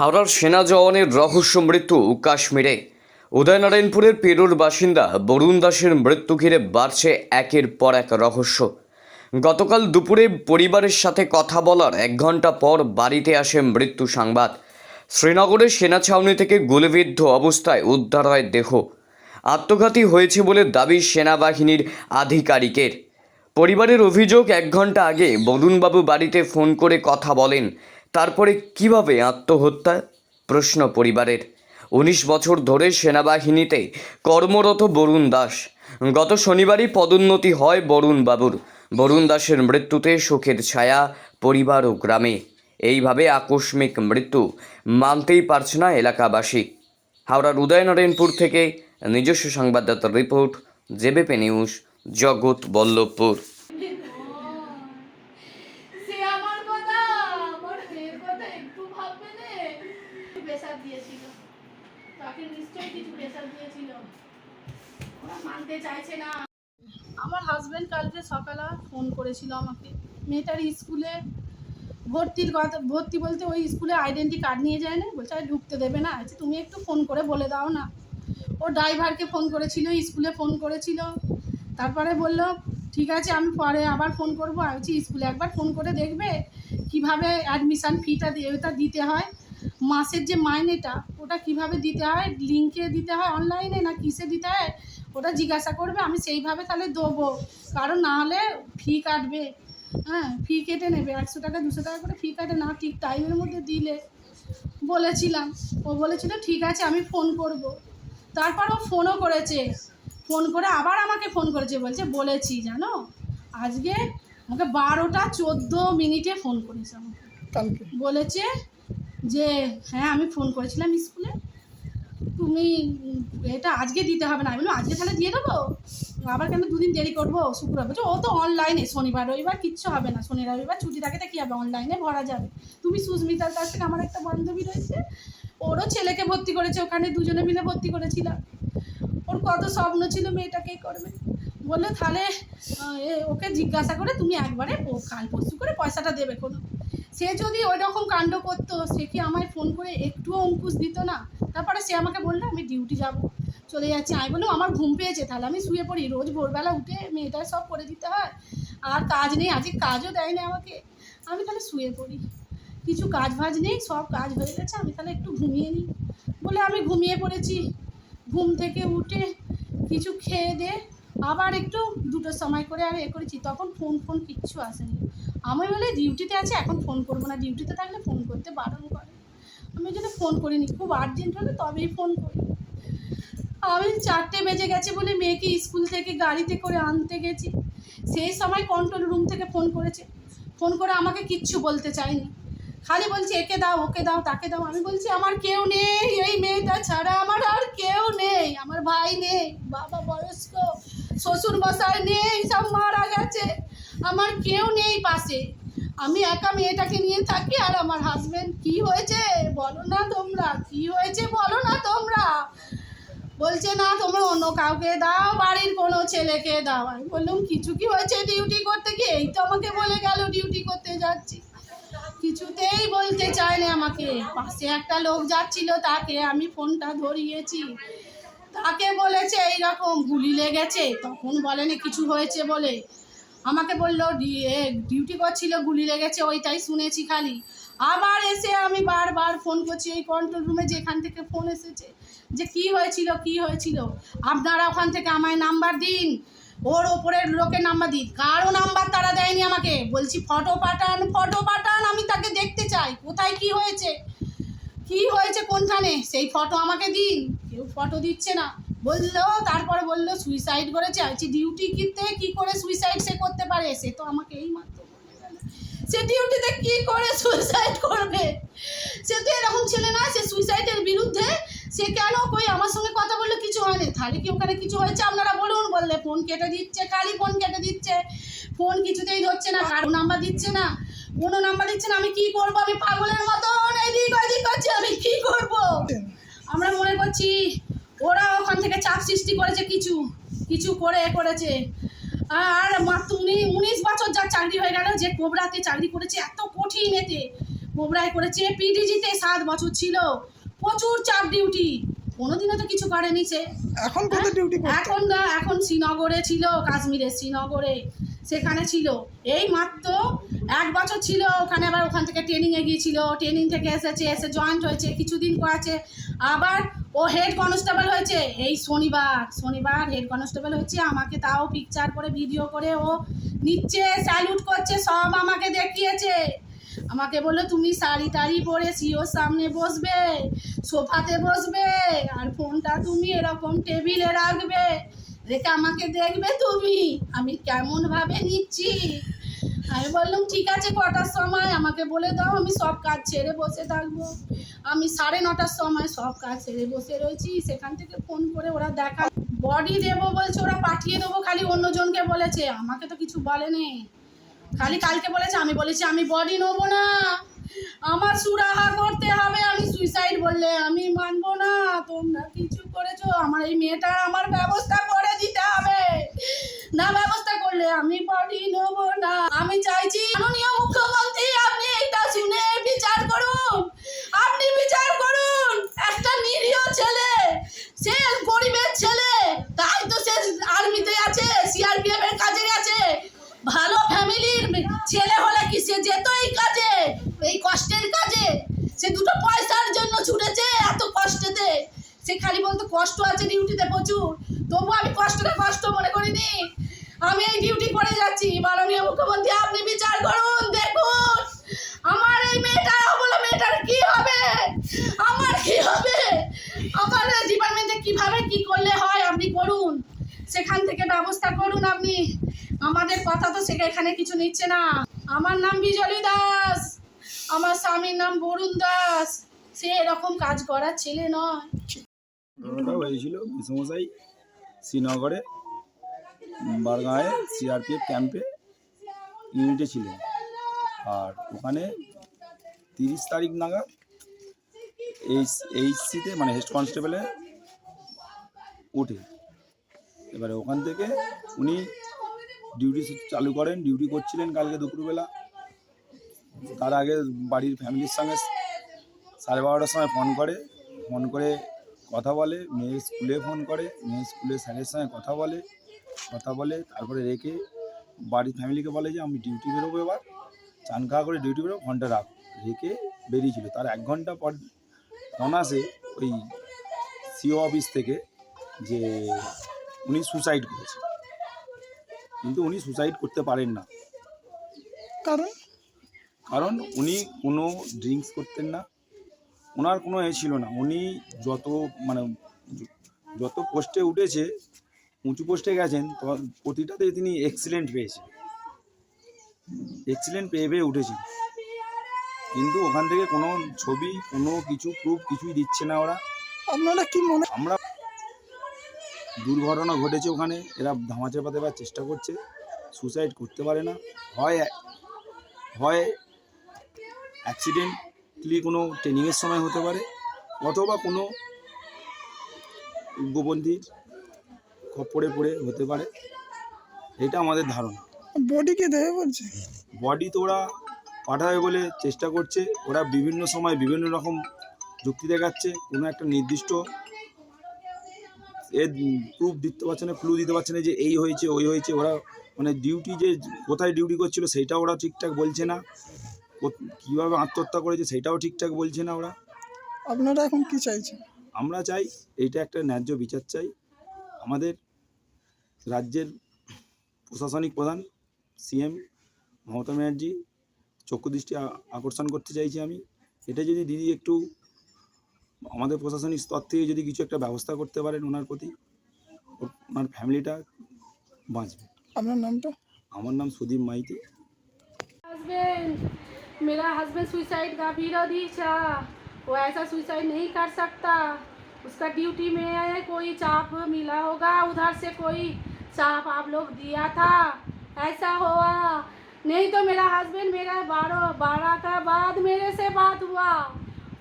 হাওড়ার সেনা জওয়ানের রহস্য মৃত্যু কাশ্মীরে। উদয়নারায়ণপুরের পেরুর বাসিন্দা বরুণ দাসের মৃত্যু ঘিরে বাড়ছে একের পর এক রহস্য। গতকাল দুপুরে পরিবারের সাথে কথা বলার এক ঘণ্টা পর বাড়িতে আসে মৃত্যু সংবাদ। শ্রীনগরের সেনা ছাউনি থেকে গুলিবিদ্ধ অবস্থায় উদ্ধার হয় দেহ। আত্মঘাতী হয়েছে বলে দাবি সেনাবাহিনীর আধিকারিকের। পরিবারের অভিযোগ, এক ঘণ্টা আগে বরুণবাবু বাড়িতে ফোন করে কথা বলেন। তারপরে কীভাবে আত্মহত্যা? প্রশ্ন পরিবারের। উনিশ বছর ধরে সেনাবাহিনীতে কর্মরত বরুণ দাস। গত শনিবারই পদোন্নতি হয় বরুণ বাবুর। বরুণ দাসের মৃত্যুতে শোকের ছায়া পরিবার ও গ্রামে। এইভাবে আকস্মিক মৃত্যু মানতেই পারছে না এলাকাবাসী। হাওড়ার উদয়নারায়ণপুর থেকে নিজস্ব সংবাদদাতার রিপোর্ট, জেবেপি নিউজ, জগৎ বল্লভপুর সে আমার কথা আমার মেয়ের কথা একটু ভাববে না প্রেশার দিয়েছিল। তাকে নিশ্চয়ই কিছু প্রেশার দিয়েছিল। ওরা মানতে চাইছে না। আমার কালকে ফোন করেছিল আমাকে। মেয়েটার স্কুলে ভর্তির কথা, ভর্তি বলতে ওই স্কুলে আইডেন্টি কার্ড নিয়ে যায় না? বলছে, আর, ঢুকতে দেবে না। আচ্ছা তুমি একটু ফোন করে বলে দাও না। ও ড্রাইভারকে ফোন করেছিল স্কুলে ফোন করেছিল। তারপরে বলল, ঠিক আছে, আমি পরে আবার ফোন করব। আমি স্কুলে একবার ফোন করে দেখবে কীভাবে অ্যাডমিশান ফিটা দিয়ে, ওটা দিতে হয়। মাসের যে মাইনেটা ওটা কীভাবে দিতে হয়? লিঙ্কে দিতে হয় অনলাইনে না কিসে দিতে হয়? ওটা জিজ্ঞাসা করবে আমি সেইভাবে তাহলে দেবো। কারণ না হলে ফি কাটবে। হ্যাঁ ফি কেটে নেবে। একশো টাকা দুশো টাকা করে ফি কাটে না ঠিক টাইমের মধ্যে দিলে। বলেছিলাম। ও বলেছিল ঠিক আছে আমি ফোন করব। তারপর ও ফোনও করেছে। ফোন করে আবার আমাকে ফোন করেছে বলছে বলেছি জানো? আজকে আমাকে বারোটা চোদ্দ মিনিটে ফোন করেছে আমাকে। বলেছে যে হ্যাঁ আমি ফোন করেছিলাম স্কুলে তুমি এটা আজকে দিতে হবে না। আমি আজকে তাহলে দিয়ে দেবো? আবার কেন দুদিন দেরি করব শুক্রবার? বলছে, ও তো অনলাইনে শনিবার, রবিবার কিচ্ছু হবে না। শনি, রবিবার ছুটি থাকে তো কী হবে? অনলাইনে ভরা যাবে। তুমি সুস্মিতার কাছ থেকে আমার একটা বান্ধবী রয়েছে। ওরও ছেলেকে ভর্তি করেছে, ওখানে দুজনে মিলে ভর্তি করেছিলাম। ওর কত স্বপ্ন ছিল মেয়েটাকেই করবে। বলল, তাহলে ওকে জিজ্ঞাসা করে তুমি একবারে কাল পরশু করে পয়সাটা দেবে কোনো। সে যদি ওই রকম কাণ্ড করতো, সে কি আমায় ফোন করে একটুও অঙ্কুশ দিত না? তারপরে সে আমাকে বলল, আমি ডিউটি যাব। চলে যাচ্ছি। আমি বললাম, আমার ঘুম পেয়েছে, তাহলে আমি শুয়ে পড়ি। রোজ ভোরবেলা উঠে মেয়েটার সব করে দিতে হয়। আর কাজ নেই, আজকে কাজও দেয় না আমাকে। আমি তাহলে শুয়ে পড়ি। কিছু কাজ ভাজ নেই, সব কাজ হয়ে গেছে। আমি তাহলে একটু ঘুমিয়ে নিই। বলে আমি ঘুমিয়ে পড়েছি। ঘুম থেকে উঠে কিছু খেয়ে দে আবার একটু দুটোর সময় করে আর এ করেছি, তখন ফোন ফোন কিচ্ছু আসেনি। আমি বলে ডিউটিতে আছে, এখন ফোন করব না। ডিউটিতে থাকলে ফোন করতে বারণ করে। আমি যদি ফোন করিনি, খুব আর্জেন্ট হলে তবেই ফোন করি। আমি চারটে বেজে গেছে বলে মেয়েকে স্কুল থেকে গাড়িতে করে আনতে গেছি। সেই সময় কন্ট্রোল রুম থেকে ফোন করেছে। ফোন করে আমাকে কিচ্ছু বলতে চায়নি। খালি বলছে, একে দাও, ওকে দাও, তাকে দাও। আমি বলছি, আমার কেউ নেই, এই মেয়েটা ছাড়া আমার আর কেউ নেই, আমার ভাই নেই, বাবা বয়স্ক শ্বশুর মশাই নেই, সব মারা গেছে। আমার কেউ নেই পাশে। আমি একা মেয়েটাকে নিয়ে থাকি আর আমার হাজব্যান্ড কি হয়েছে? বলো না তোমরা। কি হয়েছে বলো না তোমরা? বলছে, না, তোমরা অন্য কাউকে দাও, বাড়ির কোনো ছেলেকে দাও। আমি বললাম, কিছু কি হয়েছে ডিউটি করতে গিয়ে? এই তো আমাকে বলে গেল ডিউটি করতে যাচ্ছি। কিছুতেই বলতে চায় না আমাকে। পাশে একটা লোক যাচ্ছিল তাকে আমি ফোনটা ধরিয়েছি। তাকে বলেছে, এইরকম গুলি লেগেছে। তখন বলেনি, কিছু হয়েছে বলে। আমাকে বলল ডিউটি করছিল, গুলি লেগেছে, ওইটাই শুনেছি খালি। আবার এসে আমি বারবার ফোন করছি ওই কন্ট্রোল রুমে, যেখান থেকে ফোন এসেছে, যে কি হয়েছিল কি হয়েছিল? আপনারা ওখান থেকে আমায় নাম্বার দিন। ওর ওপরের লোকের নাম্বার দিন। কারও নাম্বার তারা দেয়নি আমাকে। বলছি, ফটো পাঠান ফটো পাঠান, আমি তাকে দেখতে চাই। কোথায় কি হয়েছে? কি হয়েছে কোনখানে? সেই ফটো আমাকে দিন। কেউ ফটো দিচ্ছে না। বলল, তারপরে বলল সুইসাইড করেছে। আছি ডিউটি কিনতে কি করে সুইসাইড সে করতে পারে? সে তো আমাকে এই মাত্র সে ডিউটিতে কি করে সুইসাইড করবে? সে তো এরকম ছেলে না, সে সুইসাইডের বিরুদ্ধে সে কেন কই আমার সঙ্গে কথা বললে? কিছু হয়নি। তাহলে কি ওখানে কিছু হয়েছে? আপনারা বলুন। বললে ফোন কেটে দিচ্ছে খালি ফোন কেটে দিচ্ছে। ফোন কিছুতেই ধরছে না, কারও নাম্বার দিচ্ছে না। কোনো নাম্বার দিচ্ছে না। আমি কি করব? আমি পাগলের মতন ওদিক করছি আমি কি করব? আমরা মনে করছি ওরা ওখান থেকে চাপ সৃষ্টি করেছে কিছু কিছু করে এ করেছে। আর মাত্র উনি উনিশ বছর যার চাকরি হয়ে গেল যে কোবরাতে চাকরি করেছে এত কঠিন এতে। গোবরায় করেছে পিডিজিতে সাত বছর ছিল প্রচুর চাপ ডিউটি কোনোদিনও তো কিছু করেনি সে। এখন ডিউটি এখন না এখন শ্রীনগরে ছিল কাশ্মীরে শ্রীনগরে সেখানে ছিল। এই মাত্র এক বছর ছিল, ওখানে আবার ওখান থেকে ট্রেনিংয়ে গিয়েছিল ট্রেনিং থেকে এসেছে, এসে জয়েন্ট হয়েছে, কিছুদিন করেছে আবার ও হেড কনস্টেবল হয়েছে। এই শনিবার শনিবার হেড কনস্টেবল হচ্ছে আমাকে তাও পিকচার করে ভিডিও করে ও নিচ্ছে স্যালুট করছে, সব আমাকে দেখিয়েছে। আমাকে বলল, তুমি শাড়ি টাড়ি পরে সিওর সামনে বসবে, সোফাতে বসবে, আর ফোনটা তুমি এরকম টেবিলে রাখবে, রেখে আমাকে দেখবে তুমি। আমি কেমন ভাবে নিচ্ছি? আমি বললাম, ঠিক আছে, কটার সময়? আমাকে বলে দাও, আমি সব কাজ ছেড়ে বসে থাকব। আমি সাড়ে নটার সময় সব কাজ ছেড়ে বসে রয়েছি। সেখান থেকে ফোন করে ওরা দেখা। বডি দেবো বলছে, ওরা পাঠিয়ে দেবো। খালি অন্যজনকে বলেছে। আমাকে তো কিছু বলেনি খালি কালকে বলেছে, আমি বলেছি, আমি বডি নেব না। আমার সুরাহা করতে হবে। আমি সুইসাইড বললে আমি মানবো না। তোমরা কিছু করেছ। আমার এই মেয়েটা আমার ব্যবস্থা করে দিতে হবে না ব্যবস্থা করলে আমি বডি না। আমি চাইছি মাননীয় মুখ্যমন্ত্রী, আপনি এইটা শুনে বিচার করুন। আপনি বিচার করুন। একটা নিরীহ ছেলে, সে গরিবের ছেলে, তাই তো সে আর্মিতে আছে, সিআরপিএফ এর কাজে গেছে। ভালো ফ্যামিলির ছেলে হলে কি সে যেত এই কাজে, এই কষ্টের কাজে? সে দুটো পয়সার জন্য ছুটেছে এত কষ্টেতে। সে খালি বলতো কষ্ট আছে ডিউটিতে প্রচুর। তবু আমি কষ্টটা কষ্ট মনে করিনি। আমি এই ডিউটি করে যাচ্ছি। মাননীয় মুখ্যমন্ত্রী, আপনি বিচার করুন, দেখুন। আমার এই মেয়েটা, বলে মেয়েটার কি হবে? আমার কি হবে? আমার ডিপার্টমেন্টে কীভাবে কি করলে হয় আপনি করুন। সেখান থেকে ব্যবস্থা করুন আপনি। আমাদের কথা তো সেটা এখানে কিছু নিচ্ছে না। আমার নাম বিজলি দাস। আমার স্বামীর নাম বরুণ দাস। সে এরকম কাজ করার ছেলে নয়। হয়েছিল শ্রীনগরে। বারগাঁয়ে সিআরপিএফ ক্যাম্পে ইউনিটে ছিলেন আর ওখানে তিরিশ তারিখ নাগাদ এইচ, এইচসিতে মানে হেড কনস্টেবলে ওঠে। এবারে ওখান থেকে উনি ডিউটি চালু করেন, ডিউটি করছিলেন কালকে দুপুরবেলা। তার আগে বাড়ির ফ্যামিলির সঙ্গে সাড়ে বারোটার সময় ফোন করে ফোন করে কথা বলে, মেয়ে স্কুলে ফোন করে, মেয়ে স্কুলে স্যারের সঙ্গে কথা বলে। কথা বলে তারপরে রেখে বাড়ির ফ্যামিলিকে বলে যে আমি ডিউটি বেরোবো এবার। চান খাওয়া করে ডিউটি বেরোবো ঘণ্টা রাখ। রেখে বেরিয়েছিল। তার এক ঘণ্টা পর ফোন আসে ওই সিও অফিস থেকে যে উনি সুসাইড করেছে। কিন্তু উনি সুসাইড করতে পারেন না। কারণ? কারণ উনি কোনো ড্রিঙ্কস করতেন না। ওনার কোনো এ ছিল না। উনি যত মানে যত পোস্টে উঠেছে উঁচু পোস্টে গেছেন তো প্রতিটাতে তিনি এক্সিলেন্ট পেয়েছেন। এক্সিলেন্ট পেয়ে পেয়ে উঠেছেন। কিন্তু ওখান থেকে কোনো ছবি কোনো কিছু প্রুফ কিছুই দিচ্ছে না ওরা। আপনারা কি মনে আমরা দুর্ঘটনা ঘটেছে ওখানে এরা ধামাচাপা দেওয়ার চেষ্টা করছে সুসাইড করতে পারে না। হয় হয় অ্যাক্সিডেন্টলি কোনো ট্রেনিংয়ের সময় হতে পারে অথবা কোনো উগ্রপন্থীর খপ্পরে পড়ে হতে পারে। এটা আমাদের ধারণা। বডিকে দেবে বলছে? বডি তো ওরা পাঠাবে বলে চেষ্টা করছে। ওরা বিভিন্ন সময় বিভিন্ন রকম যুক্তি দেখাচ্ছে। কোনো একটা নির্দিষ্ট এ প্রুফ দিতে পারছে না ক্লু দিতে পারছে না যে এই হয়েছে ওই হয়েছে। ওরা মানে ডিউটি যে কোথায় ডিউটি করছিল সেটা ওরা ঠিকঠাক বলছে না। কীভাবে আত্মহত্যা করেছে সেটাও ঠিকঠাক বলছে না ওরা। আপনারা এখন কি চাইছেন? আমরা চাই এইটা একটা ন্যায্য বিচার চাই। আমাদের রাজ্যের প্রশাসনিক প্রধান সিএম মমতা ব্যানার্জি চক্ষু দৃষ্টি আ- আকর্ষণ করতে চাইছি আমি এটা যদি দিদি একটু আমাদের প্রশাসনিক স্তর থেকে যদি কিছু একটা ব্যবস্থা করতে পারেন ওনার প্রতি ও- ওনার ফ্যামিলিটা বাঁচবে আপনার নামটা আমার নাম সুদীপ মাইতি हस्बैंड मेरा हस्बैंड सुसाइड का विरोधी था वो ऐसा सुसाइड नहीं कर सकता उसका ड्यूटी में कोई चाप मिला होगा, उधर से कोई चाप आप लोग दिया था? ऐसा हुआ। नहीं तो मेरा हस्बैंड मेरा बारह बारह का बाद मेरे से बात हुआ।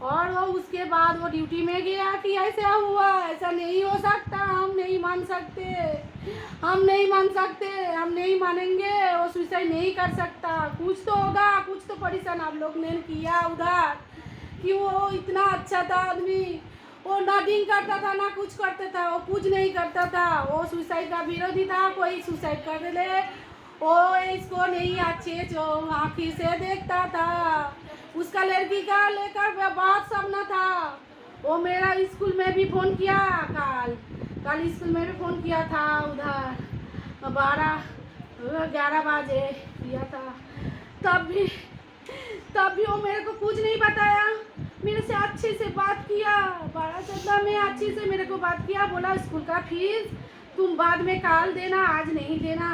और वो उसके बाद वो ड्यूटी में गया कि ऐसा हुआ, ऐसा नहीं हो सकता, हम नहीं मान सकते। हम नहीं मान सकते, हम नहीं मानेंगे, वो सुसाइड नहीं कर सकता। कुछ तो होगा, कुछ तो परेशान आप लोग ने किया उधर, कि वो इतना अच्छा था आदमी। वो ना ड्रिंक करता था, ना कुछ करता था, वो कुछ नहीं करता था। वो सुसाइड का विरोधी था, कोई सुसाइड कर ले। वो इसको नहीं अच्छे जो आँखी से देखता था। उसका लड़की का लेकर बहुत सपना था। वो मेरा स्कूल में भी फ़ोन किया, कल। कल स्कूल में भी फ़ोन किया था उधर। बारह, ग्यारह बजे किया था। तब भी तब भी वो मेरे को कुछ नहीं बताया। मेरे से अच्छे से बात किया बारह चंदा में अच्छे से मेरे को बात किया, बोला, स्कूल का फ़ीस तुम बाद में काल देना, आज नहीं देना।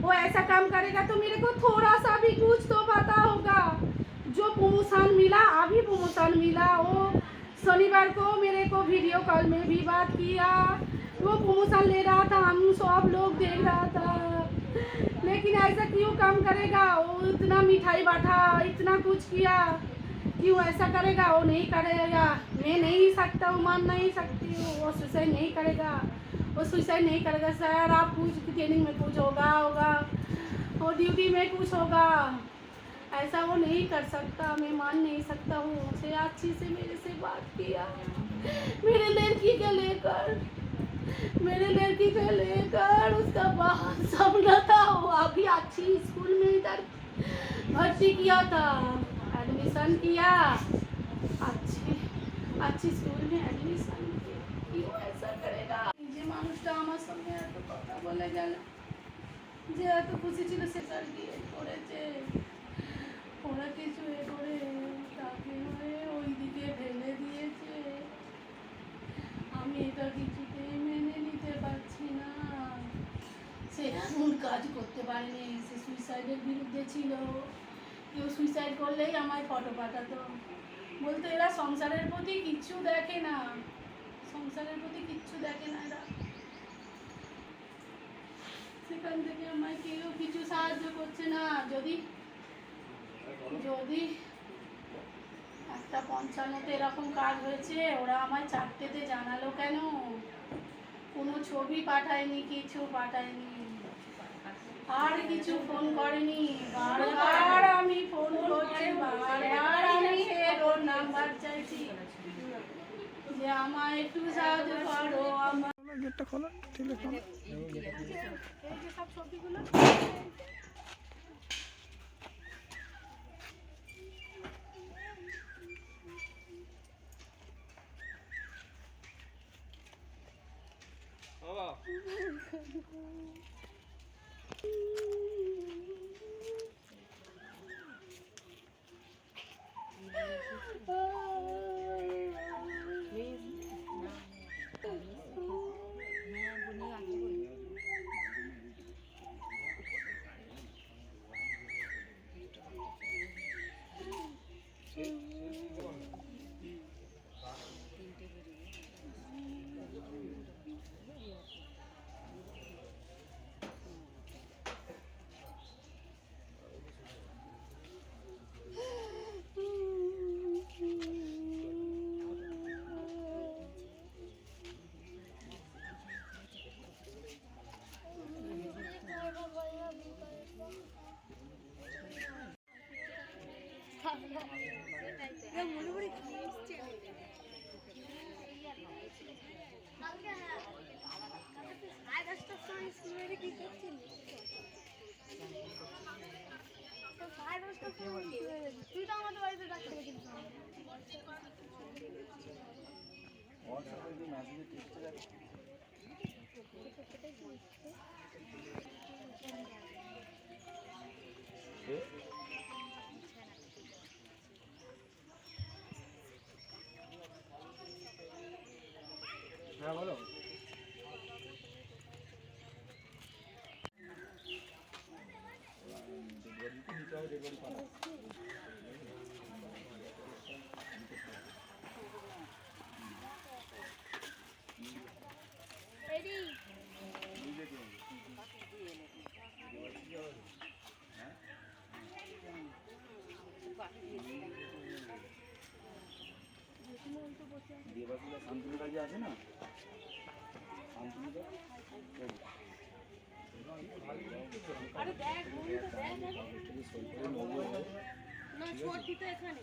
वो ऐसा काम करेगा तो मेरे को थोड़ा सा भी कुछ तो पता होगा। जो प्रमोशन मिला, अभी प्रमोशन मिला। वो शनिवार को मेरे को वीडियो कॉल में भी बात किया। वो प्रमोशन ले रहा था, हम सब लोग देख रहा था। लेकिन ऐसा क्यों काम करेगा? वो इतना मिठाई बांटा, इतना कुछ किया। क्यों ऐसा करेगा? वो नहीं करेगा। मैं नहीं सकता हूँ, मान नहीं सकती हूँ। वो सुसाइड नहीं करेगा। वो सुसाइड नहीं करेगा। सर, आप कुछ ट्रेनिंग में कुछ होगा होगा। वो ड्यूटी में कुछ होगा। ऐसा वो नहीं कर सकता। मैं मान नहीं सकता हूँ। उसे अच्छी से मेरे से बात किया। मेरे लड़की के लेकर। मेरे लड़की को लेकर उसका बहुत सपना था वो अभी अच्छी स्कूल में इधर भर्ती किया था। एडमिशन किया अच्छी अच्छी स्कूल में एडमिशन किया क्यों ऐसा करेगा যে মানুষটা আমার সঙ্গে এত কথা বলে গেল যে এত খুশি ছিল সে তার বিয়ে করেছে ওরা কিছু এ করে তাকে হয়ে ওই দিকে ফেলে দিয়েছে আমি এটা কিছুতেই মেনে নিতে পারছি না সে এমন কাজ করতে পারেনি সে সুইসাইডের বিরুদ্ধে ছিল কেউ সুইসাইড করলেই আমায় ফটো পাঠাতো। বলতো, এরা সংসারের প্রতি কিচ্ছু দেখে না। সংসারের প্রতি কিচ্ছু দেখে না এরা। সেখান থেকে আমায় কেউ কিছু সাহায্য করছে না। যদি যদি একটা পঞ্চান্নতে এরকম কাজ হয়েছে, ওরা আমায় চারটেতে জানালো কেন? কোনো ছবি পাঠায়নি, কিছু পাঠায়নি। আর কিছু ফোন করেনি। বারবার আমি ফোন করছি বারবার আমি এর ওর নাম্বার চাইছি। যে আমায় একটু সাহায্য করো আমার গেটটা খোলা টেলিফোন এই যে সব ছবিগুলো। হ্যাঁ বলো ডেলিভারি নিতে হবে ডেলিভারি পাঠাও শান্তনুটা যে আছে না? আরে দেখ তো দেখ না ছোট তো এখানে।